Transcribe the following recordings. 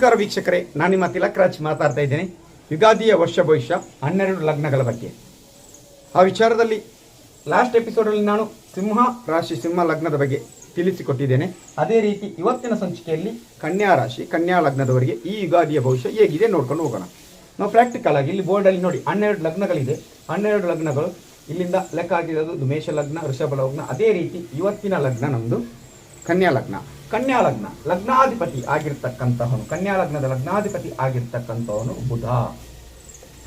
ನಮಸ್ಕಾರ ವೀಕ್ಷಕರೇ, ನಾನು ನಿಮ್ಮ ತಿಲಕ್ರಾಜ್ ಮಾತಾಡ್ತಾ ಇದ್ದೇನೆ. ಯುಗಾದಿಯ ವರ್ಷ ಭವಿಷ್ಯ, ಹನ್ನೆರಡು ಲಗ್ನಗಳ ಬಗ್ಗೆ. ಆ ವಿಚಾರದಲ್ಲಿ ಲಾಸ್ಟ್ ಎಪಿಸೋಡಲ್ಲಿ ನಾನು ಸಿಂಹ ರಾಶಿ, ಸಿಂಹ ಲಗ್ನದ ಬಗ್ಗೆ ತಿಳಿಸಿಕೊಟ್ಟಿದ್ದೇನೆ. ಅದೇ ರೀತಿ ಇವತ್ತಿನ ಸಂಚಿಕೆಯಲ್ಲಿ ಕನ್ಯಾ ರಾಶಿ, ಕನ್ಯಾ ಲಗ್ನದವರಿಗೆ ಈ ಯುಗಾದಿಯ ಭವಿಷ್ಯ ಹೇಗಿದೆ ನೋಡ್ಕೊಂಡು ಹೋಗೋಣ. ನಾವು ಪ್ರಾಕ್ಟಿಕಲ್ ಆಗಿ ಇಲ್ಲಿ ಬೋರ್ಡಲ್ಲಿ ನೋಡಿ, ಹನ್ನೆರಡು ಲಗ್ನಗಳಿದೆ. ಹನ್ನೆರಡು ಲಗ್ನಗಳು, ಇಲ್ಲಿಂದ ಲೆಕ್ಕ ಆಗಿರೋದು ಮೇಷ ಲಗ್ನ, ವೃಷಭ ಲಗ್ನ, ಅದೇ ರೀತಿ ಇವತ್ತಿನ ಲಗ್ನ ನಮ್ಮದು ಕನ್ಯಾ ಲಗ್ನ. ಕನ್ಯಾ ಲಗ್ನ. ಲಗ್ನಾಧಿಪತಿ ಆಗಿರ್ತಕ್ಕಂತಹವನು, ಕನ್ಯಾ ಲಗ್ನದ ಲಗ್ನಾಧಿಪತಿ ಆಗಿರ್ತಕ್ಕಂಥವನು ಬುಧ.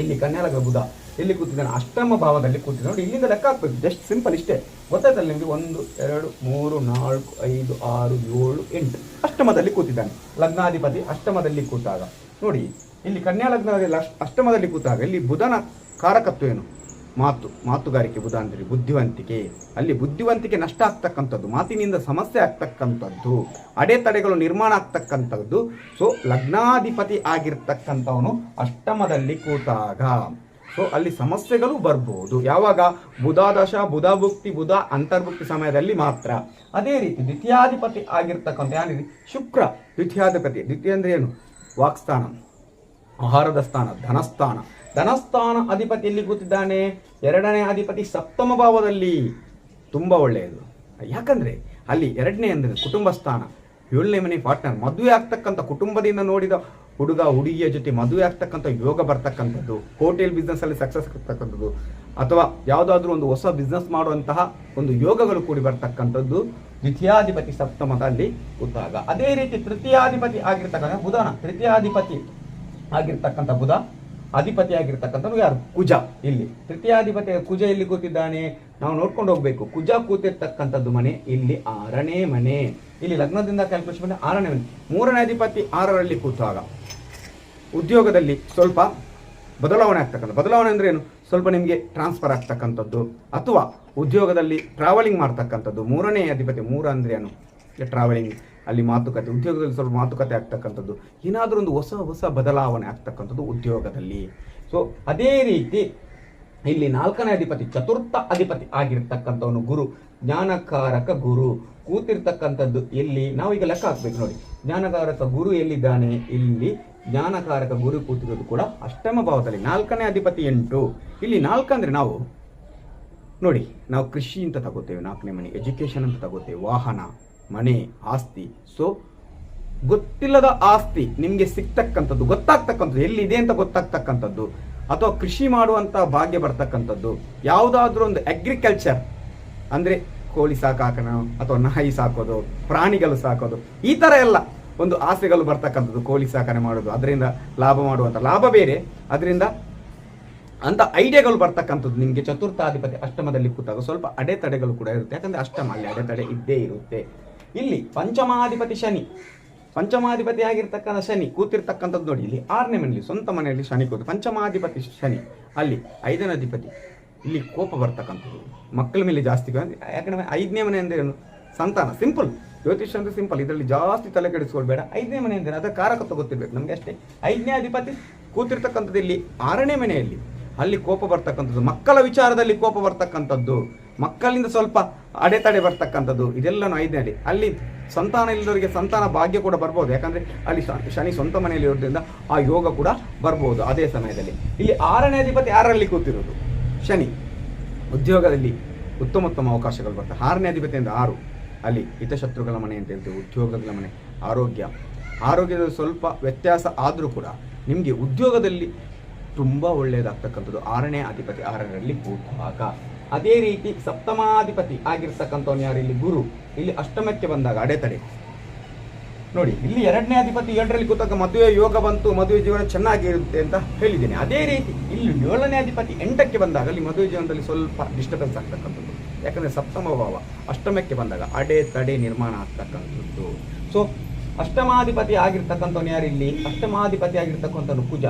ಇಲ್ಲಿ ಕನ್ಯಾ ಲಗ್ನ ಬುಧ. ಇಲ್ಲಿ ಕೂತಿದ್ದಾನೆ, ಅಷ್ಟಮ ಭಾವದಲ್ಲಿ ಕೂತಿದ್ದ ನೋಡಿ, ಇಲ್ಲಿಂದ ಲೆಕ್ಕ ಹಾಕ್ಬೇಕು. ಜಸ್ಟ್ ಸಿಂಪಲ್ ಇಷ್ಟೇ. ಗೊತ್ತಾಯ್ತಲ್ಲ ನಿಮಗೆ? ಒಂದು, ಎರಡು, ಮೂರು, ನಾಲ್ಕು, ಐದು, ಆರು, ಏಳು, ಎಂಟು. ಅಷ್ಟಮದಲ್ಲಿ ಕೂತಿದ್ದಾನೆ. ಲಗ್ನಾಧಿಪತಿ ಅಷ್ಟಮದಲ್ಲಿ ಕೂತಾಗ. ನೋಡಿ, ಇಲ್ಲಿ ಕನ್ಯಾ ಲಗ್ನದಲ್ಲಿ ಅಷ್ಟಮದಲ್ಲಿ ಕೂತಾಗ ಇಲ್ಲಿ ಬುಧನ ಕಾರಕತ್ವ ಏನು? ಮಾತು, ಮಾತುಗಾರಿಕೆ ಉದಾಹರಣೆ ಬುದ್ಧಿವಂತಿಕೆ. ಅಲ್ಲಿ ಬುದ್ಧಿವಂತಿಕೆ ನಷ್ಟ ಆಗ್ತಕ್ಕಂಥದ್ದು, ಮಾತಿನಿಂದ ಸಮಸ್ಯೆ ಆಗ್ತಕ್ಕಂಥದ್ದು, ಅಡೆತಡೆಗಳು ನಿರ್ಮಾಣ ಆಗ್ತಕ್ಕಂಥದ್ದು. ಸೊ ಲಗ್ನಾಧಿಪತಿ ಆಗಿರ್ತಕ್ಕಂಥವನು ಅಷ್ಟಮದಲ್ಲಿ ಕೂತಾಗ. ಸೊ ಅಲ್ಲಿ ಸಮಸ್ಯೆಗಳು ಬರ್ಬೋದು. ಯಾವಾಗ? ಬುಧಾದಶ ಬುಧ ಭುಕ್ತಿ, ಬುಧ ಅಂತರ್ಭುಕ್ತಿ ಸಮಯದಲ್ಲಿ ಮಾತ್ರ. ಅದೇ ರೀತಿ ದ್ವಿತೀಯಾಧಿಪತಿ ಆಗಿರ್ತಕ್ಕಂಥ ಯಾರಿದೆ ಶುಕ್ರ ದ್ವಿತೀಯಾಧಿಪತಿ. ದ್ವಿತೀಯ ಅಂದ್ರೆ ಏನು? ವಾಕ್ಸ್ಥಾನ. ಆಹಾರದ ಸ್ಥಾನ, ಧನಸ್ಥಾನ. ಧನಸ್ಥಾನ ಅಧಿಪತಿ ಎಲ್ಲಿ ಕೂತಿದ್ದಾನೆ? ಎರಡನೇ ಅಧಿಪತಿ ಸಪ್ತಮ ಭಾವದಲ್ಲಿ. ತುಂಬ ಒಳ್ಳೆಯದು. ಯಾಕಂದ್ರೆ ಅಲ್ಲಿ ಎರಡನೇ ಅಂದರೆ ಕುಟುಂಬ ಸ್ಥಾನ. ಏಳನೇ ಮನೆ ಪಾರ್ಟ್ನರ್ ಮದುವೆ ಆಗ್ತಕ್ಕಂಥ ಕುಟುಂಬದಿಂದ ನೋಡಿದ ಹುಡುಗ, ಹುಡುಗಿಯ ಜೊತೆ ಮದುವೆ ಆಗ್ತಕ್ಕಂಥ ಯೋಗ ಬರ್ತಕ್ಕಂಥದ್ದು ಹೋಟೆಲ್ ಬಿಸ್ನೆಸ್ ಅಲ್ಲಿ ಸಕ್ಸಸ್ ಆಗ್ತಕ್ಕಂಥದ್ದು, ಅಥವಾ ಯಾವುದಾದ್ರೂ ಒಂದು ಹೊಸ ಬಿಸ್ನೆಸ್ ಮಾಡುವಂತಹ ಒಂದು ಯೋಗಗಳು ಕೂಡಿ ಬರ್ತಕ್ಕಂಥದ್ದು ದ್ವಿತೀಯಾಧಿಪತಿ ಸಪ್ತಮದಲ್ಲಿ ಉದ್ದಾಗ ಅದೇ ರೀತಿ ತೃತೀಯಾಧಿಪತಿ ಆಗಿರ್ತಕ್ಕಂಥ ಬುಧನ, ತೃತೀಯಾಧಿಪತಿ ಆಗಿರ್ತಕ್ಕಂಥ ಬುಧ ಅಧಿಪತಿ ಆಗಿರ್ತಕ್ಕಂಥದ್ದು ಯಾರು? ಕುಜ. ಇಲ್ಲಿ. ತೃತೀಯಾಧಿಪತಿ ಕುಜ ಇಲ್ಲಿ ಕೂತಿದ್ದಾನೆ? ನಾವು ನೋಡ್ಕೊಂಡು ಹೋಗ್ಬೇಕು. ಕುಜ ಕೂತಿರ್ತಕ್ಕಂಥದ್ದು ಮನೆ ಇಲ್ಲಿ ಆರನೇ ಮನೆ. ಇಲ್ಲಿ ಲಗ್ನದಿಂದ ಕ್ಯಾಲ್ಕುಲೇಷನ್ ಮಾಡಿ ಆರನೇ ಮನೆ. ಮೂರನೇ ಅಧಿಪತಿ ಆರರಲ್ಲಿ ಕೂತಾಗ ಉದ್ಯೋಗದಲ್ಲಿ ಸ್ವಲ್ಪ ಬದಲಾವಣೆ ಆಗ್ತಕ್ಕಂಥ ಬದಲಾವಣೆ ಅಂದ್ರೆ ಏನು? ಸ್ವಲ್ಪ ನಿಮಗೆ ಟ್ರಾನ್ಸ್ಫರ್ ಆಗ್ತಕ್ಕಂಥದ್ದು. ಅಥವಾ ಉದ್ಯೋಗದಲ್ಲಿ ಟ್ರಾವೆಲಿಂಗ್ ಮಾಡ್ತಕ್ಕಂಥದ್ದು. ಮೂರನೇ ಅಧಿಪತಿ, ಮೂರ ಅಂದ್ರೆ ಏನು? ಟ್ರಾವೆಲಿಂಗ್ ಅಲ್ಲಿ ಮಾತುಕತೆ, ಉದ್ಯೋಗದಲ್ಲಿ ಸ್ವಲ್ಪ ಮಾತುಕತೆ ಆಗ್ತಕ್ಕಂಥದ್ದು. ಏನಾದರೂ ಒಂದು ಹೊಸ ಹೊಸ ಬದಲಾವಣೆ ಆಗ್ತಕ್ಕಂಥದ್ದು ಉದ್ಯೋಗದಲ್ಲಿ. ಸೊ ಅದೇ ರೀತಿ ಇಲ್ಲಿ ನಾಲ್ಕನೇ ಅಧಿಪತಿ, ಚತುರ್ಥ ಅಧಿಪತಿ ಆಗಿರ್ತಕ್ಕಂಥವನು ಗುರು, ಜ್ಞಾನಕಾರಕ ಗುರು. ಕೂತಿರ್ತಕ್ಕಂಥದ್ದು ಎಲ್ಲಿ? ಈಗ ಲೆಕ್ಕ ಹಾಕ್ಬೇಕು ನೋಡಿ. ಜ್ಞಾನಕಾರಕ ಗುರು ಎಲ್ಲಿದ್ದಾನೆ? ಇಲ್ಲಿ ಜ್ಞಾನಕಾರಕ ಗುರು ಕೂತಿರೋದು ಕೂಡ ಅಷ್ಟಮ ಭಾವದಲ್ಲಿ. ನಾಲ್ಕನೇ ಅಧಿಪತಿ ಎಂಟು. ಇಲ್ಲಿ ನಾಲ್ಕಂದ್ರೆ ನಾವು ನೋಡಿ, ನಾವು ಕೃಷಿ ಅಂತ ತಗೋತೇವೆ, ನಾಲ್ಕನೇ ಮನೆ. ಎಜುಕೇಶನ್ ಅಂತ ತಗೋತೇವೆ, ವಾಹನ. ಮನೆ, ಆಸ್ತಿ. ಸೊ ಗೊತ್ತಿಲ್ಲದ ಆಸ್ತಿ ನಿಮಗೆ ಸಿಗ್ತಕ್ಕಂಥದ್ದು, ಗೊತ್ತಾಗ್ತಕ್ಕಂಥದ್ದು, ಎಲ್ಲಿದೆ ಅಂತ ಗೊತ್ತಾಗ್ತಕ್ಕಂಥದ್ದು, ಅಥವಾ ಕೃಷಿ ಮಾಡುವಂಥ ಭಾಗ್ಯ ಬರ್ತಕ್ಕಂಥದ್ದು, ಯಾವುದಾದ್ರೂ ಒಂದು ಅಗ್ರಿಕಲ್ಚರ್ ಅಂದ್ರೆ ಕೋಳಿ ಸಾಕಾಕಣ ಅಥವಾ ನಾಯಿ ಸಾಕೋದು, ಪ್ರಾಣಿಗಳು ಸಾಕೋದು, ಈ ತರ ಎಲ್ಲ ಒಂದು ಆಸೆಗಳು ಬರ್ತಕ್ಕಂಥದ್ದು, ಕೋಳಿ ಸಾಕಣೆ ಮಾಡೋದು, ಅದರಿಂದ ಲಾಭ ಮಾಡುವಂತ. ಲಾಭ ಬೇರೆ, ಅದರಿಂದ ಅಂತ ಐಡಿಯಾಗಳು ಬರ್ತಕ್ಕಂಥದ್ದು ನಿಮಗೆ ಚತುರ್ಥಾಧಿಪತಿ ಅಷ್ಟಮದಲ್ಲಿ ಕೂತಾಗ ಸ್ವಲ್ಪ ಅಡೆತಡೆಗಳು ಕೂಡ ಇರುತ್ತೆ. ಯಾಕಂದ್ರೆ ಅಷ್ಟಮ, ಅಲ್ಲಿ ಅಡೆತಡೆ ಇದ್ದೇ ಇರುತ್ತೆ. ಇಲ್ಲಿ ಪಂಚಮಾಧಿಪತಿ ಶನಿ. ಪಂಚಮಾಧಿಪತಿ ಆಗಿರ್ತಕ್ಕಂಥ ಶನಿ ಕೂತಿರ್ತಕ್ಕಂಥದ್ದು ನೋಡಿ, ಇಲ್ಲಿ ಆರನೇ ಮನೆಯಲ್ಲಿ, ಸ್ವಂತ ಮನೆಯಲ್ಲಿ ಶನಿ ಕೂತು, ಪಂಚಮಾಧಿಪತಿ ಶನಿ, ಅಲ್ಲಿ ಐದನೇ ಅಧಿಪತಿ. ಇಲ್ಲಿ ಕೋಪ ಬರ್ತಕ್ಕಂಥದ್ದು. ಮಕ್ಕಳ ಮೇಲೆ ಜಾಸ್ತಿ ಯಾಕಂದ್ರೆ ಐದನೇ ಮನೆ ಅಂದ್ರೆ ಸಂತಾನ, ಸಿಂಪಲ್. ಜ್ಯೋತಿಷ್ಯ ಅಂದ್ರೆ ಸಿಂಪಲ್. ಇದರಲ್ಲಿ ಜಾಸ್ತಿ ತಲೆ ಕೆಡಿಸ್ಕೊಳ್ಬೇಡ ಐದನೇ ಮನೆ ಅಂದ್ರೆ ಅದರ ಕಾರಕತ್ವ ಗೊತ್ತಿರ್ಬೇಕು ನಮ್ಗೆ ಅಷ್ಟೇ. ಐದನೇ ಅಧಿಪತಿ ಕೂತಿರ್ತಕ್ಕಂಥದ್ದು ಇಲ್ಲಿ ಆರನೇ ಮನೆಯಲ್ಲಿ. ಅಲ್ಲಿ ಕೋಪ ಬರ್ತಕ್ಕಂಥದ್ದು. ಮಕ್ಕಳ ವಿಚಾರದಲ್ಲಿ ಕೋಪ ಬರ್ತಕ್ಕಂಥದ್ದು. ಮಕ್ಕಳಿಂದ ಸ್ವಲ್ಪ ಅಡೆತಡೆ ಬರ್ತಕ್ಕಂಥದ್ದು, ಇದೆಲ್ಲನೂ ಐದನೇ ಅಲ್ಲಿ ಸಂತಾನ ಇಲ್ಲದವರಿಗೆ ಸಂತಾನ ಭಾಗ್ಯ ಕೂಡ ಬರ್ಬೋದು. ಯಾಕಂದ್ರೆ ಅಲ್ಲಿ ಶನಿ ಸ್ವಂತ ಮನೆಯಲ್ಲಿ ಇರೋದ್ರಿಂದ ಆ ಯೋಗ ಕೂಡ ಬರ್ಬೋದು ಅದೇ ಸಮಯದಲ್ಲಿ. ಇಲ್ಲಿ ಆರನೇ ಅಧಿಪತಿ ಯಾರಲ್ಲಿ ಕೂತಿರೋದು? ಶನಿ. ಉದ್ಯೋಗದಲ್ಲಿ ಉತ್ತಮ ಉತ್ತಮ ಅವಕಾಶಗಳು ಬರ್ತವೆ. ಆರನೇ ಅಧಿಪತಿ ಅಂದ್ರೆ ಆರು. ಅಲ್ಲಿ ಹಿತಶತ್ರುಗಳ ಮನೆ ಅಂತ ಹೇಳ್ತೀವಿ, ಉದ್ಯೋಗಗಳ ಮನೆ, ಆರೋಗ್ಯ. ಆರೋಗ್ಯದ ಸ್ವಲ್ಪ ವ್ಯತ್ಯಾಸ ಆದರೂ ಕೂಡ ನಿಮಗೆ ಉದ್ಯೋಗದಲ್ಲಿ ತುಂಬ ಒಳ್ಳೆಯದಾಗ್ತಕ್ಕಂಥದ್ದು ಆರನೇ ಅಧಿಪತಿ ಆರರಲ್ಲಿ ಕೂತಾಗ ಅದೇ ರೀತಿ ಸಪ್ತಮಾಧಿಪತಿ ಆಗಿರ್ತಕ್ಕಂಥವ್ನು ಯಾರು? ಇಲ್ಲಿ ಗುರು. ಇಲ್ಲಿ ಅಷ್ಟಮಕ್ಕೆ ಬಂದಾಗ ಅಡೆತಡೆ. ನೋಡಿ, ಇಲ್ಲಿ ಎರಡನೇ ಅಧಿಪತಿ ಎರಡರಲ್ಲಿ ಕೂತಾಗ ಮದುವೆ ಯೋಗ ಬಂತು, ಮದುವೆ ಜೀವನ ಚೆನ್ನಾಗಿರುತ್ತೆ ಅಂತ ಹೇಳಿದ್ದೇನೆ. ಅದೇ ರೀತಿ ಇಲ್ಲಿ ಏಳನೇ ಅಧಿಪತಿ ಎಂಟಕ್ಕೆ ಬಂದಾಗ ಅಲ್ಲಿ ಮದುವೆ ಜೀವನದಲ್ಲಿ ಸ್ವಲ್ಪ ಡಿಸ್ಟರ್ಬೆನ್ಸ್ ಆಗ್ತಕ್ಕಂಥದ್ದು. ಯಾಕಂದ್ರೆ ಸಪ್ತಮ ಭಾವ. ಅಷ್ಟಮಕ್ಕೆ ಬಂದಾಗ ಅಡೆ ತಡೆ ನಿರ್ಮಾಣ ಆಗ್ತಕ್ಕಂಥದ್ದು. ಸೊ ಅಷ್ಟಮಾಧಿಪತಿ ಆಗಿರ್ತಕ್ಕಂಥವ್ನು ಯಾರು ಇಲ್ಲಿ? ಅಷ್ಟಮಾಧಿಪತಿ ಆಗಿರ್ತಕ್ಕಂಥವ್ನು ಕುಜ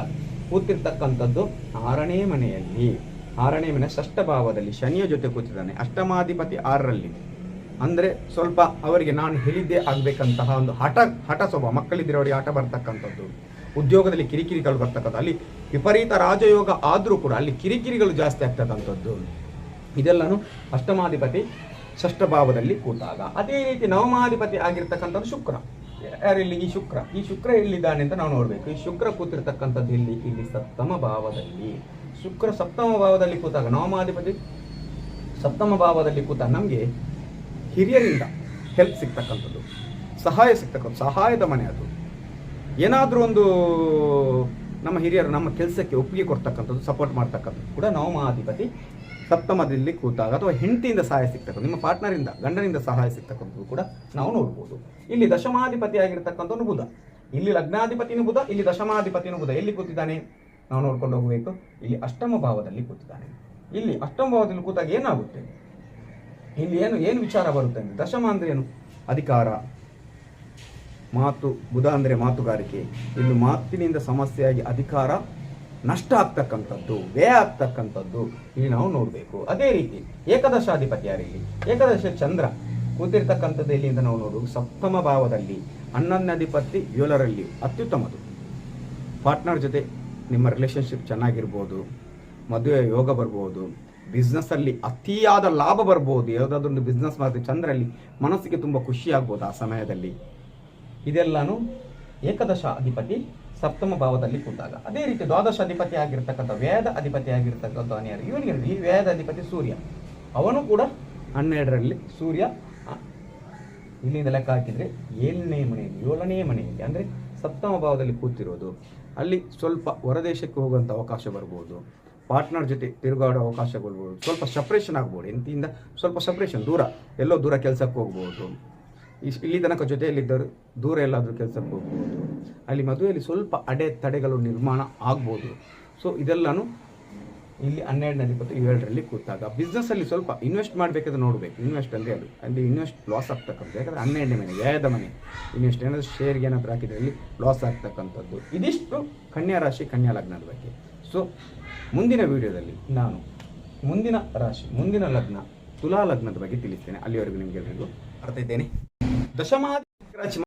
ಕೂತಿರ್ತಕ್ಕಂಥದ್ದು ಆರನೇ ಮನೆಯಲ್ಲಿ. ಆರನೇ ಮನೆ ಷಷ್ಠ ಭಾವದಲ್ಲಿ ಶನಿಯ ಜೊತೆ ಕೂತಿದ್ದಾನೆ. ಅಷ್ಟಮಾಧಿಪತಿ ಆರರಲ್ಲಿ. ಅಂದ್ರೆ ಸ್ವಲ್ಪ ಅವರಿಗೆ ನಾನು ಹೇಳಿದ್ದೇ ಆಗ್ಬೇಕಂತಹ ಒಂದು ಹಠ ಹಠ ಸ್ವಭಾವ. ಮಕ್ಕಳಿದ್ದರೆ ಅವರಿಗೆ ಹಠ ಬರ್ತಕ್ಕಂಥದ್ದು. ಉದ್ಯೋಗದಲ್ಲಿ ಕಿರಿಕಿರಿಗಳು ಬರ್ತಕ್ಕಂಥ ಅಲ್ಲಿ ವಿಪರೀತ ರಾಜಯೋಗ ಆದರೂ ಕೂಡ ಅಲ್ಲಿ ಕಿರಿಕಿರಿಗಳು ಜಾಸ್ತಿ ಆಗ್ತಕ್ಕಂಥದ್ದು. ಇದೆಲ್ಲನೂ ಅಷ್ಟಮಾಧಿಪತಿ ಷಷ್ಠ ಭಾವದಲ್ಲಿ ಕೂತಾಗ. ಅದೇ ರೀತಿ ನವಮಾಧಿಪತಿ ಆಗಿರ್ತಕ್ಕಂಥದ್ದು ಶುಕ್ರ. ಯಾರಿಲ್ಲಿ? ಈ ಶುಕ್ರ. ಈ ಶುಕ್ರ ಎಲ್ಲಿದ್ದಾನೆ ಅಂತ ನಾವು ನೋಡಬೇಕು. ಈ ಶುಕ್ರ ಕೂತಿರ್ತಕ್ಕಂಥದ್ದು ಇಲ್ಲಿ ಇಲ್ಲಿ ಸಪ್ತಮ ಭಾವದಲ್ಲಿ. ಶುಕ್ರ ಸಪ್ತಮ ಭಾವದಲ್ಲಿ ಕೂತಾಗ, ನವಮಾಧಿಪತಿ ಸಪ್ತಮ ಭಾವದಲ್ಲಿ ಕೂತಾಗ ನಮಗೆ ಹಿರಿಯರಿಂದ ಹೆಲ್ಪ್ ಸಿಗ್ತಕ್ಕಂಥದ್ದು, ಸಹಾಯ ಸಿಗ್ತಕ್ಕಂಥ ಸಹಾಯದ ಮನೆ ಅದು. ಏನಾದರೂ ಒಂದು ನಮ್ಮ ಹಿರಿಯರು ನಮ್ಮ ಕೆಲಸಕ್ಕೆ ಒಪ್ಪಿಗೆ ಕೊಡ್ತಕ್ಕಂಥದ್ದು ಸಪೋರ್ಟ್ ಮಾಡ್ತಕ್ಕಂಥದ್ದು ಕೂಡ ನವಮಾಧಿಪತಿ ಸಪ್ತಮದಲ್ಲಿ ಕೂತಾಗ ಅಥವಾ ಹೆಂಡತಿಯಿಂದ ಸಹಾಯ ಸಿಗ್ತಕ್ಕಂಥ ನಿಮ್ಮ ಪಾರ್ಟ್ನರಿಂದ ಗಂಡನಿಂದ ಸಹಾಯ ಸಿಗ್ತಕ್ಕಂಥದ್ದು ಕೂಡ ನಾವು ನೋಡ್ಬೋದು. ಇಲ್ಲಿ ದಶಮಾಧಿಪತಿ ಆಗಿರ್ತಕ್ಕಂಥವನು ಬುಧ. ಇಲ್ಲಿ ಲಗ್ನಾಧಿಪತಿನೂ ಬುಧ, ಇಲ್ಲಿ ದಶಮಾಧಿಪತಿನೂ ಬುಧ. ಎಲ್ಲಿ ಕೂತಿದ್ದಾನೆ? ನಾವು ನೋಡ್ಕೊಂಡು ಹೋಗಬೇಕು. ಇಲ್ಲಿ ಅಷ್ಟಮ ಭಾವದಲ್ಲಿ ಕೂತಿದ್ದಾನೆ. ಇಲ್ಲಿ ಅಷ್ಟಮ ಭಾವದಲ್ಲಿ ಕೂತಾಗ ಏನಾಗುತ್ತೆ? ಇಲ್ಲಿ ಏನು ಏನು ವಿಚಾರ ಬರುತ್ತೆ ಅಂದ್ರೆ ದಶಮ ಅಂದರೆ ಏನು? ಅಧಿಕಾರ. ಮಾತು, ಬುಧ ಅಂದರೆ ಮಾತುಗಾರಿಕೆ. ಇಲ್ಲಿ ಮಾತಿನಿಂದ ಸಮಸ್ಯೆಯಾಗಿ ಅಧಿಕಾರ ನಷ್ಟ ಆಗ್ತಕ್ಕಂಥದ್ದು, ವ್ಯಯ ಆಗ್ತಕ್ಕಂಥದ್ದು ಇಲ್ಲಿ ನಾವು ನೋಡಬೇಕು. ಅದೇ ರೀತಿ ಏಕದಶಾಧಿಪತಿ ಯಾರಿಲ್ಲಿ ಏಕದಶ ಚಂದ್ರ. ಕೂತಿರ್ತಕ್ಕಂಥದ್ದು ಇಲ್ಲಿಂದ ನಾವು ನೋಡುವುದು ಸಪ್ತಮ ಭಾವದಲ್ಲಿ. ಹನ್ನೊಂದನೇ ಅಧಿಪತಿ ಏಳರಲ್ಲಿ, ಅತ್ಯುತ್ತಮದು. ಪಾರ್ಟ್ನರ್ ಜೊತೆ ನಿಮ್ಮ ರಿಲೇಷನ್ಶಿಪ್ ಚೆನ್ನಾಗಿರ್ಬೋದು, ಮದುವೆ ಯೋಗ ಬರ್ಬೋದು ಬಿಸ್ನೆಸ್ಸಲ್ಲಿ ಅತಿಯಾದ ಲಾಭ ಬರ್ಬೋದು ಯಾವುದಾದ್ರೊಂದು ಬಿಸ್ನೆಸ್ ಮಾಡ್ತೀವಿ, ಚಂದ್ರಲ್ಲಿ ಮನಸ್ಸಿಗೆ ತುಂಬ ಖುಷಿ ಆಗ್ಬೋದು ಆ ಸಮಯದಲ್ಲಿ. ಇದೆಲ್ಲಾನು ಏಕದಶ ಅಧಿಪತಿ ಸಪ್ತಮ ಭಾವದಲ್ಲಿ ಕೂತಾಗ. ಅದೇ ರೀತಿ ದ್ವಾದಶ ಅಧಿಪತಿ ಆಗಿರ್ತಕ್ಕಂಥ ವ್ಯಯದ ಅಧಿಪತಿ ಆಗಿರ್ತಕ್ಕಂಥ ಅನಿಯರು. ಇವನಿಗೆ ಈ ವ್ಯಯದ ಅಧಿಪತಿ ಸೂರ್ಯ. ಅವನು ಕೂಡ ಹನ್ನೆರಡರಲ್ಲಿ ಸೂರ್ಯ ಇಲ್ಲಿಂದ ಲೆಕ್ಕ ಹಾಕಿದರೆ ಏಳನೇ ಮನೆಯಲ್ಲಿ ಏಳನೇ ಮನೆಯಲ್ಲಿ. ಅಂದರೆ ಸಪ್ತಮ ಭಾವದಲ್ಲಿ ಕೂತಿರೋದು, ಅಲ್ಲಿ ಸ್ವಲ್ಪ ಹೊರದೇಶಕ್ಕೆ ಹೋಗುವಂಥ ಅವಕಾಶ ಬರ್ಬೋದು ಪಾರ್ಟ್ನರ್ ಜೊತೆ ತಿರುಗಾಡೋ ಅವಕಾಶ ಬರ್ಬೋದು, ಸ್ವಲ್ಪ ಸಪ್ರೇಷನ್ ಆಗ್ಬೋದು ಎಂತಿಯಿಂದ ಸ್ವಲ್ಪ ಸಪ್ರೇಷನ್ ದೂರ, ಎಲ್ಲೋ ದೂರ ಕೆಲಸಕ್ಕೆ ಹೋಗ್ಬೋದು. ಇಲ್ಲಿ ತನಕ ಜೊತೆಯಲ್ಲಿದ್ದರು ದೂರ ಎಲ್ಲಾದರೂ ಕೆಲಸಕ್ಕೆ ಹೋಗ್ಬೋದು. ಅಲ್ಲಿ ಮದುವೆಯಲ್ಲಿ ಸ್ವಲ್ಪ ಅಡೆ ತಡೆಗಳು ನಿರ್ಮಾಣ ಆಗ್ಬೋದು. ಸೊ ಇದೆಲ್ಲನೂ ಇಲ್ಲಿ ಹನ್ನೆರಡನೇ ಇಪ್ಪತ್ತು ಏಳರಲ್ಲಿ ಕೂತಾಗ ಬಿಸ್ನೆಸ್ಸಲ್ಲಿ ಸ್ವಲ್ಪ ಇನ್ವೆಸ್ಟ್ ಮಾಡಬೇಕಾದ್ರೆ ನೋಡಬೇಕು. ಇನ್ವೆಸ್ಟ್ ಅಂದ್ರೆ ಅದು. ಅಲ್ಲಿ ಇನ್ವೆಸ್ಟ್ ಲಾಸ್ ಆಗ್ತಕ್ಕಂಥದ್ದು. ಯಾಕಂದರೆ ಹನ್ನೆರಡನೇ ಮನೆ ಯಾವ್ದ ಮನೆ. ಇನ್ವೆಸ್ಟ್ ಏನಾದರೂ ಶೇರ್ಗೆ ಏನಾದರೂ ಹಾಕಿದ್ರೆ ಅಲ್ಲಿ ಲಾಸ್ ಆಗ್ತಕ್ಕಂಥದ್ದು. ಇದಿಷ್ಟು ಕನ್ಯಾ ರಾಶಿ, ಕನ್ಯಾ ಲಗ್ನದ ಬಗ್ಗೆ. ಸೊ ಮುಂದಿನ ವಿಡಿಯೋದಲ್ಲಿ ನಾನು ಮುಂದಿನ ರಾಶಿ, ಮುಂದಿನ ಲಗ್ನ, ತುಲಾ ಲಗ್ನದ ಬಗ್ಗೆ ತಿಳಿಸ್ತೇನೆ. ಅಲ್ಲಿವರೆಗೂ ನಿಮಗೆಲ್ಲರಿಗೂ ಬರ್ತಾ ಬರ್ತಿದ್ದೇನೆ ದಶಮಾಧಿ